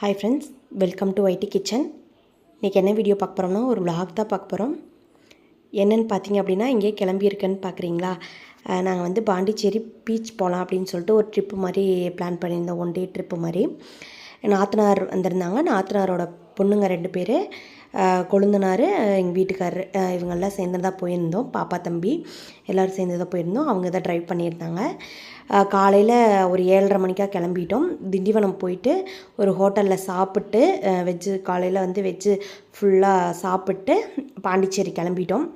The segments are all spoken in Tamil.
Hi friends welcome to IT kitchen இன்றைக்கி என்ன வீடியோ பார்க்க போகிறோம்னா ஒரு விளாக் தான் பார்க்க போகிறோம் என்னென்னு பார்த்தீங்க அப்படின்னா இங்கே கிளம்பியிருக்கேன்னு பார்க்குறீங்களா? நாங்கள் வந்து பாண்டிச்சேரி பீச் போகலாம் அப்படின்னு சொல்லிட்டு ஒரு ட்ரிப்பு மாதிரி பிளான் பண்ணியிருந்தோம் ஒன் டே ட்ரிப்பு மாதிரி. நாத்தனார் வந்திருந்தாங்க. நாத்தனாரோட பொண்ணுங்க ரெண்டு பேர். கொழுந்தனார் எங்கள் வீட்டுக்காரர் இவங்கெல்லாம் சேர்ந்து தான் போயிருந்தோம். பாப்பா தம்பி எல்லோரும் சேர்ந்து தான் போயிருந்தோம். அவங்க தான் ட்ரைவ் பண்ணியிருந்தாங்க காலையில் ஒரு ஏழரை மணிக்காக கிளம்பிட்டோம். திண்டிவனம் போயிட்டு ஒரு ஹோட்டலில் சாப்பிட்டு வெஜ்ஜு காலையில் வந்து வெஜ்ஜு ஃபுல்லாக சாப்பிட்டு பாண்டிச்சேரி கிளம்பிட்டோம்.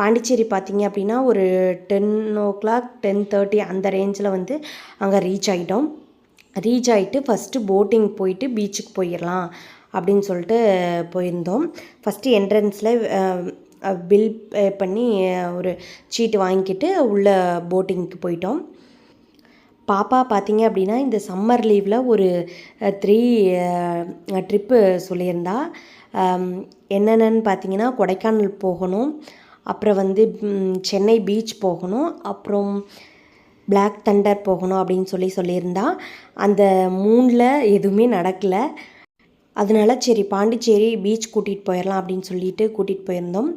பாண்டிச்சேரி பார்த்தீங்க அப்படின்னா ஒரு ten o'clock ten thirty அந்த ரேஞ்சில் வந்து அங்கே ரீச் ஆகிட்டோம் ரீச் ஆகிட்டு ஃபஸ்ட்டு போட்டிங் போயிட்டு பீச்சுக்கு போயிடலாம் அப்படின்னு சொல்லிட்டு போயிருந்தோம். ஃபஸ்ட்டு என்ட்ரன்ஸில் பில் பே பண்ணி ஒரு சீட்டு வாங்கிக்கிட்டு உள்ள போட்டிங்க்கு போயிட்டோம். பாப்பா பார்த்தீங்க அப்படின்னா இந்த சம்மர் லீவில் ஒரு த்ரீ ட்ரிப்பு சொல்லியிருந்தா. என்னென்னு பார்த்தீங்கன்னா கொடைக்கானல் போகணும். அப்புறம் வந்து சென்னை பீச் போகணும். அப்புறம் பிளாக் தண்டர் போகணும் அப்படின்னு சொல்லி சொல்லியிருந்தா. அந்த மூணில் எதுவுமே நடக்கலை. அதனால சரி பாண்டிச்சேரி பீச் கூட்டிகிட்டு போயிடலாம் அப்படின்னு சொல்லிட்டு கூட்டிகிட்டு போயிருந்தோம்.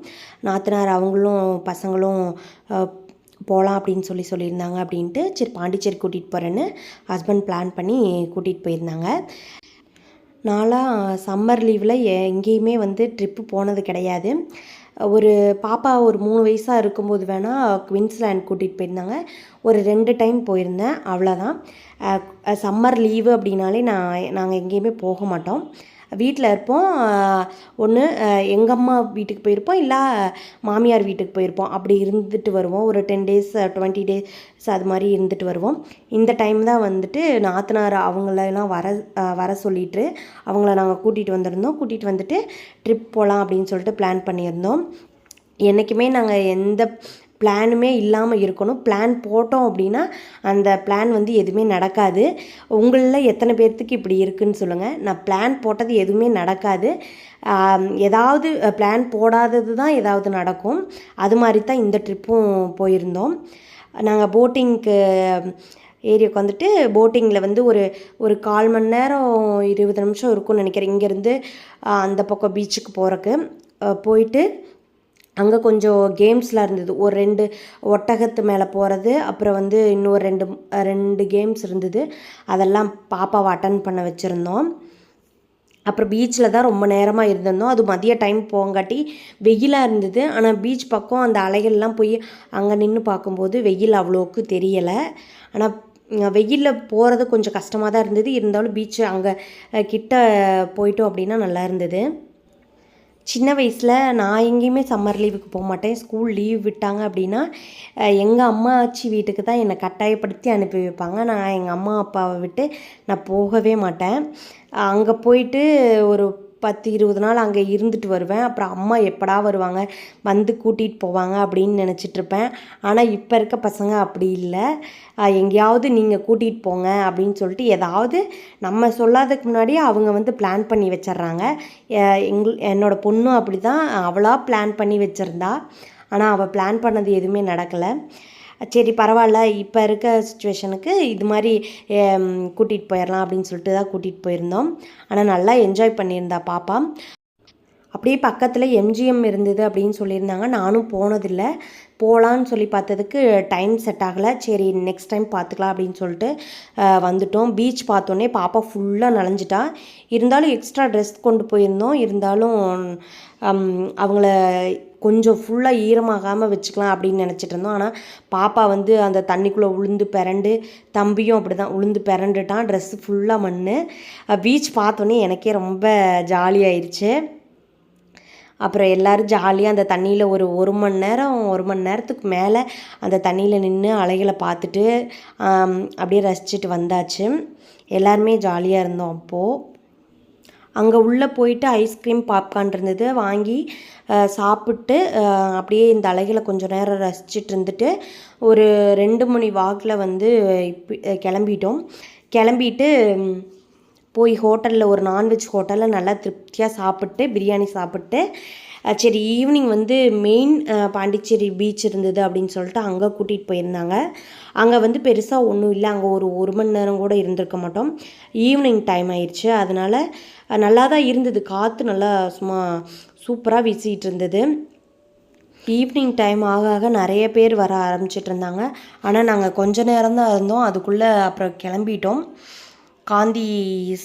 நாத்தனார் அவங்களும் பசங்களும் போகலாம் அப்படின்னு சொல்லி சொல்லியிருந்தாங்க அப்படின்ட்டு. சரி பாண்டிச்சேரி கூட்டிகிட்டு போகிறேன்னு ஹஸ்பண்ட் பிளான் பண்ணி கூட்டிகிட்டு போயிருந்தாங்க. நான்லாம் சம்மர் லீவில் எங்கேயுமே வந்து ட்ரிப்பு போனது கிடையாது. ஒரு பாப்பா ஒரு மூணு வயசாக இருக்கும்போது வேணால் குயின்ஸ்லேண்ட் கூட்டிகிட்டு போயிருந்தாங்க. ஒரு ரெண்டு டைம் போயிருந்தேன். அவ்வளோதான் சம்மர் லீவு அப்படின்னாலே நான் நாங்கள் எங்கேயுமே போக மாட்டோம். வீட்டில் இருப்போம். ஒன்று எங்கள் அம்மா வீட்டுக்கு போயிருப்போம். இல்லை மாமியார் வீட்டுக்கு போயிருப்போம். அப்படி இருந்துட்டு வருவோம். ஒரு டென் டேஸ் டுவெண்ட்டி டேஸ் அது மாதிரி இருந்துட்டு வருவோம். இந்த டைம் தான் வந்துட்டு நாத்தனார் அவங்களெல்லாம் வர வர சொல்லிட்டு அவங்கள நாங்கள் கூட்டிகிட்டு வந்திருந்தோம். கூட்டிகிட்டு வந்துட்டு ட்ரிப் போகலாம் அப்படின்னு சொல்லிட்டு பிளான் பண்ணியிருந்தோம். என்றைக்குமே நாங்கள் எந்த பிளானுமே இல்லாமல் இருக்கணும். பிளான் போட்டோம் அப்படின்னா அந்த பிளான் வந்து எதுவுமே நடக்காது. உங்களில் எத்தனை பேர்த்துக்கு இப்படி இருக்குன்னு சொல்லுங்கள் நான் பிளான் போட்டது எதுவுமே நடக்காது. ஏதாவது பிளான் போடாதது தான் ஏதாவது நடக்கும். அது மாதிரி தான் இந்த ட்ரிப்பும் போயிருந்தோம். நாங்கள் போட்டிங்க்கு ஏரியாவுக்கு வந்துட்டு போட்டிங்கில் வந்து ஒரு ஒரு கால் மணி நேரம் இருபது நிமிஷம் இருக்கும்னு நினைக்கிறேன். இங்கேருந்து அந்த பக்கம் பீச்சுக்கு போகிறக்கு போயிட்டு அங்கே கொஞ்சம் கேம்ஸ்லாம் இருந்தது. ஒரு ரெண்டு ஒட்டகத்து மேலே போகிறது அப்புறம் வந்து இன்னொரு ரெண்டு ரெண்டு கேம்ஸ் இருந்தது. அதெல்லாம் பாப்பாவை அட்டன் பண்ண வச்சுருந்தோம். அப்புறம் பீச்சில் தான் ரொம்ப நேரமாக இருந்திருந்தோம். அது மதிய டைம் போங்காட்டி வெயிலாக இருந்தது. ஆனால் பீச் பக்கம் அந்த அலைகள்லாம் போய் அங்கே நின்று பார்க்கும்போது வெயில் அவ்வளோக்கு தெரியலை. ஆனால் வெயிலில் போகிறது கொஞ்சம் கஷ்டமாக தான் இருந்தது. இருந்தாலும் பீச்சு அங்கே கிட்ட போயிட்டோம் அப்படின்னா நல்லா இருந்தது. சின்ன வயசில் நான் எங்கேயுமே சம்மர் லீவுக்கு போக மாட்டேன். ஸ்கூல் லீவ் விட்டாங்க அப்படின்னா எங்கள் அம்மாச்சி வீட்டுக்கு தான் என்னை கட்டாயப்படுத்தி அனுப்பி வைப்பாங்க. நான் எங்கள் அம்மா அப்பாவை விட்டு நான் போகவே மாட்டேன். அங்கே போயிட்டு ஒரு பத்து இருபது நாள் அங்கே இருந்துட்டு வருவேன். அப்புறம் அம்மா எப்படா வருவாங்க? வந்து கூட்டிகிட்டு போவாங்க அப்படின்னு நினச்சிட்ருப்பேன் ஆனால் இப்போ இருக்க பசங்க அப்படி இல்லை. எங்கேயாவது நீங்கள் கூட்டிகிட்டு போங்க அப்படின்னு சொல்லிட்டு ஏதாவது நம்ம சொல்லாததுக்கு முன்னாடியே அவங்க வந்து பிளான் பண்ணி வச்சிடுறாங்க. எங்கள் என்னோட பொண்ணும் அப்படி தான் அவளாக பிளான் பண்ணி வச்சுருந்தா. ஆனால் அவள் பிளான் பண்ணது எதுவுமே நடக்கலை. சரி பரவாயில்ல இப்போ இருக்க சுச்சுவேஷனுக்கு இது மாதிரி கூட்டிகிட்டு போயிடலாம் அப்படின்னு சொல்லிட்டு தான் கூட்டிகிட்டு போயிருந்தோம். ஆனால் நல்லா என்ஜாய் பண்ணியிருந்தா பாப்பா. அப்படியே பக்கத்தில் எம்ஜிஎம் இருந்தது அப்படின்னு சொல்லியிருந்தாங்க. நானும் போனதில்லை. போகலான்னு சொல்லி பார்த்ததுக்கு டைம் செட் ஆகலை. சரி நெக்ஸ்ட் டைம் பார்த்துக்கலாம் அப்படின்னு சொல்லிட்டு வந்துட்டோம். பீச் பார்த்தோன்னே பாப்பா ஃபுல்லாக நனைஞ்சிட்டா. இருந்தாலும் எக்ஸ்ட்ரா ட்ரெஸ் கொண்டு போயிருந்தோம். இருந்தாலும் அவங்கள கொஞ்சம் ஃபுல்லாக ஈரமாகாமல் வச்சுக்கலாம் அப்படின்னு நினச்சிட்டு இருந்தோம். ஆனால் பாப்பா வந்து அந்த தண்ணிக்குள்ளே உளுந்து பிறண்டு தம்பியும் அப்படி தான் உளுந்து பிறண்டுட்டான் ட்ரெஸ்ஸு ஃபுல்லாக மண் பீச் பார்த்தோன்னே எனக்கே ரொம்ப ஜாலியாயிருச்சு. அப்புறம் எல்லோரும் ஜாலியாக அந்த தண்ணியில் ஒரு ஒரு மணி நேரம் ஒரு மணி நேரத்துக்கு மேலே அந்த தண்ணியில் நின்று அலைகளை பார்த்துட்டு அப்படியே ரசிச்சுட்டு வந்தாச்சு. எல்லாருமே ஜாலியாக இருந்தோம் அப்போது அங்கே உள்ளே போயிட்டு ஐஸ்கிரீம் பாப்கார்ன் இருந்தது. வாங்கி சாப்பிட்டு அப்படியே இந்த அலைகளை கொஞ்சம் நேரம் ரசிச்சுட்டு இருந்துட்டு ஒரு ரெண்டு மணி வாக்கில் வந்து கிளம்பிட்டோம். கிளம்பிட்டு போய் ஹோட்டலில் ஒரு நான்வெஜ் ஹோட்டலில் நல்லா திருப்தியாக சாப்பிட்டு பிரியாணி சாப்பிட்டு சரி ஈவினிங் வந்து மெயின் பாண்டிச்சேரி பீச் இருந்தது அப்படின்னு சொல்லிட்டு அங்கே கூட்டிகிட்டு போயிருந்தாங்க. அங்கே வந்து பெருசாக ஒன்றும் இல்லை. அங்கே ஒரு ஒரு மணி நேரம் கூட இருந்திருக்க மாட்டோம். ஈவினிங் டைம் ஆயிடுச்சு. அதனால் நல்லா தான் இருந்தது. காற்று நல்லா சும்மா சூப்பராக வீசிகிட்டு இருந்தது. ஈவினிங் டைம் ஆக ஆக நிறைய பேர் வர ஆரம்பிச்சிட்டு இருந்தாங்க. ஆனால் நாங்கள் கொஞ்ச நேரம் தான் இருந்தோம். அதுக்குள்ளே அப்புறம் கிளம்பிட்டோம். காந்தி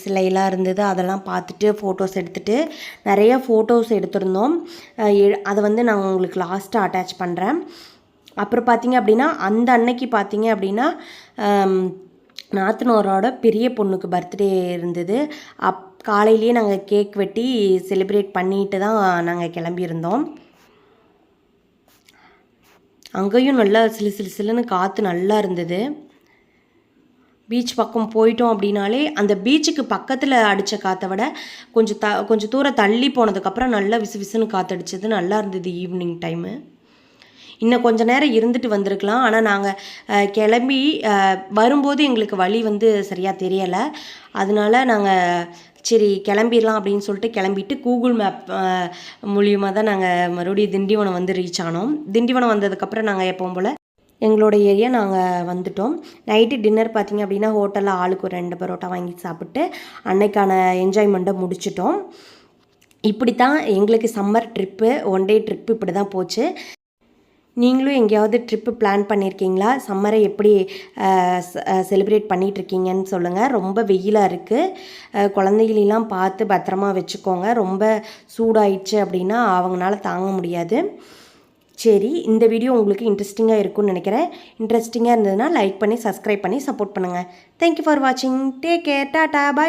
சிலையெல்லாம் இருந்தது அதெல்லாம் பார்த்துட்டு ஃபோட்டோஸ் எடுத்துகிட்டு நிறைய ஃபோட்டோஸ் எடுத்திருந்தோம். எ- அதை வந்து நான் உங்களுக்கு லாஸ்ட்டாக அட்டாச் பண்ணுறேன் அப்புறம் பார்த்தீங்க அப்படின்னா அந்த அன்னைக்கு பார்த்தீங்க அப்படின்னா நாத்தனோரோட பெரிய பொண்ணுக்கு பர்த்டே இருந்தது. அப் காலையிலேயே நாங்கள் கேக் வெட்டி செலிப்ரேட் பண்ணிட்டு தான் நாங்கள் கிளம்பியிருந்தோம். அங்கேயும் நல்லா சிலு சிலு சிலுன்னு காற்று நல்லா இருந்தது. பீச் பக்கம் போயிட்டோம் அப்படின்னாலே அந்த பீச்சுக்கு பக்கத்தில் அடித்த காற்றை விட கொஞ்சம் த கொஞ்சம் தூரம் தள்ளி போனதுக்கப்புறம் நல்லா விசு விசுன்னு காற்றடிச்சது நல்லா இருந்தது ஈவினிங் டைமு இன்னும் கொஞ்ச நேரம் இருந்துட்டு வந்திருக்கலாம். ஆனால் நாங்கள் கிளம்பி வரும்போது எங்களுக்கு வழி வந்து சரியாக தெரியலை. அதனால நாங்கள் சரி கிளம்பிடலாம் அப்படின்னு சொல்லிட்டு கிளம்பிட்டு கூகுள் மேப் மூலியமாக தான் நாங்கள் மறுபடியும் திண்டிவனம் வந்து ரீச் ஆனோம். திண்டிவனம் வந்ததுக்கப்புறம் நாங்கள் எப்பவும் போல் எங்களோட ஏரியா நாங்கள் வந்துட்டோம். நைட்டு டின்னர் பார்த்தீங்க அப்படின்னா ஹோட்டலில் ஆளுக்கு ஒரு ரெண்டு பரோட்டா வாங்கி சாப்பிட்டு அன்னைக்கான என்ஜாய்மெண்ட்டை முடிச்சிட்டோம். இப்படி தான் எங்களுக்கு summer trip one day trip இப்படி தான் போச்சு. நீங்களும் எங்கேயாவது ட்ரிப்பு பிளான் பண்ணியிருக்கீங்களா சம்மரை எப்படி செலிப்ரேட் பண்ணிகிட்ருக்கீங்கன்னு சொல்லுங்கள் ரொம்ப வெயிலாக இருக்குது குழந்தைகளெல்லாம் பார்த்து பத்திரமா வச்சுக்கோங்க. ரொம்ப சூடாயிடுச்சு அப்படின்னா அவங்களால தாங்க முடியாது. சரி இந்த வீடியோ உங்களுக்கு இன்ட்ரெஸ்டிங்காக இருக்கும்னு நினைக்கிறேன். இன்ட்ரெஸ்டிங்காக இருந்ததுன்னா லைக் பண்ணி சப்ஸ்கிரைப் பண்ணி சப்போர்ட் பண்ணுங்கள் தேங்க்யூ ஃபார் வாட்சிங் டேக் கேர் டாடா பாய்